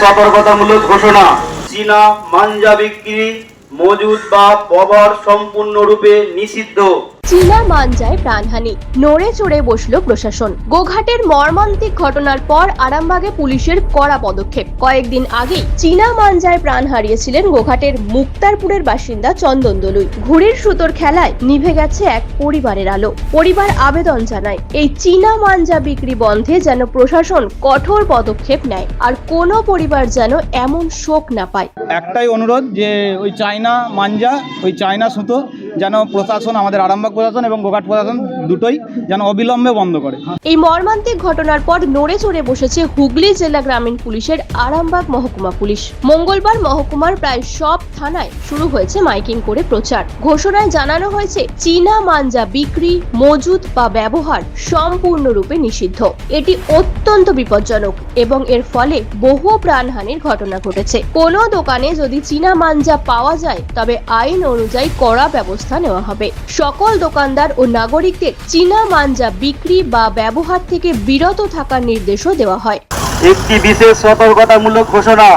সতর্কতামূলক ঘোষণা। চীনা মাঞ্জা বিক্রি মজুদ বা ব্যবহার সম্পূর্ণরূপে নিষিদ্ধ। চীনা মাঞ্জায় প্রাণহানি। নড়ে চড়ে বসল প্রশাসন। গোঘাটের মর্মান্তিক ঘটনার পর আরামবাগে পুলিশের কড়া পদক্ষেপ। কয়েকদিন আগেই চীনা মাঞ্জায় প্রাণ হারিয়েছিলেন গোঘাটের মুক্তারপুরের বাসিন্দা চন্দন দলুই। ঘুড়ির সুতোর খেলায় নিভে গেছে এক পরিবারের আলো। পরিবার আবেদন জানায়, এই চীনা মাঞ্জা বিক্রি বন্ধে যেন প্রশাসন কঠোর পদক্ষেপ নেয়, আর কোনো পরিবার যেন এমন শোক না পায়। একটাই অনুরোধ যে ওই চায়না মাঞ্জা, ওই চায়না সুতো যেন প্রশাসন, আমাদের আরামবাগ প্রশাসন এবং গোঘাট প্রশাসন দুটোই যেন অবিলম্বে বন্ধ করে। এই মর্মান্তিক ঘটনার পর নড়ে চড়ে বসেছে হুগলি জেলা গ্রামীণ পুলিশের আরামবাগ মহকুমা পুলিশ। মঙ্গলবার মহকুমার প্রায় সব থানায় শুরু হয়েছে মাইকিং করে প্রচার। ঘোষণায় জানানো হয়েছে, চীনা মাঞ্জা বিক্রি মজুদ বা ব্যবহার সম্পূর্ণরূপে নিষিদ্ধ। এটি অত্যন্ত বিপজ্জনক এবং এর ফলে বহু প্রাণহানির ঘটনা ঘটেছে। কোনো দোকানে যদি চীনা মাঞ্জা পাওয়া যায়, তবে আইন অনুযায়ী কড়া ব্যবস্থা নেওয়া হবে। সকল দোকানদার ও নাগরিকদের চীনা মাঞ্জা বিক্রি বা ব্যবহার থেকে বিরত থাকার নির্দেশও দেওয়া হয়। একটি বিশেষ সতর্কতামূলক ঘোষণা,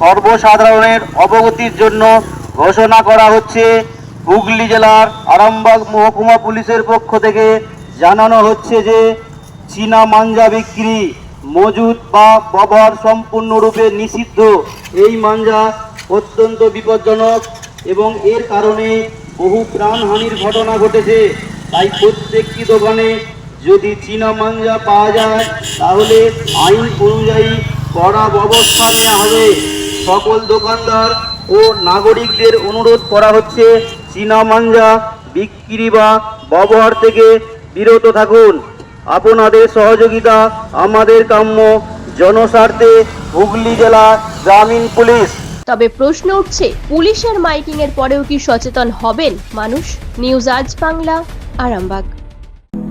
সর্বসাধারণের অবগতির জন্য ঘোষণা করা হচ্ছে। হুগলি জেলার আরামবাগ মহকুমা পুলিশের পক্ষ থেকে জানানো হচ্ছে যে, চীনা মাঞ্জা বিক্রি মজুদ বা ব্যবহার সম্পূর্ণরূপে নিষিদ্ধ। এই মাঞ্জা অত্যন্ত বিপজ্জনক এবং এর কারণে বহু প্রাণহানির ঘটনা ঘটেছে। তাই প্রত্যেকটি দোকানে যদি চীনা মাঞ্জা পাওয়া যায়, তাহলে আইন অনুযায়ী কড়া ব্যবস্থা নেওয়া হবে। সকল দোকানদার ও নাগরিকদের অনুরোধ করা হচ্ছে চীনা মাঞ্জা বিক্রি বা ব্যবহার থেকে বিরত থাকুন। আপনাদের সহযোগিতা আমাদের কাম্য। জনস্বার্থে হুগলি জেলা গ্রামীণ পুলিশ। তবে প্রশ্ন উঠছে, পুলিশের মাইকিং এর পরেও কি সচেতন হবেন মানুষ? নিউজ আজ বাংলা, আরামবাগ।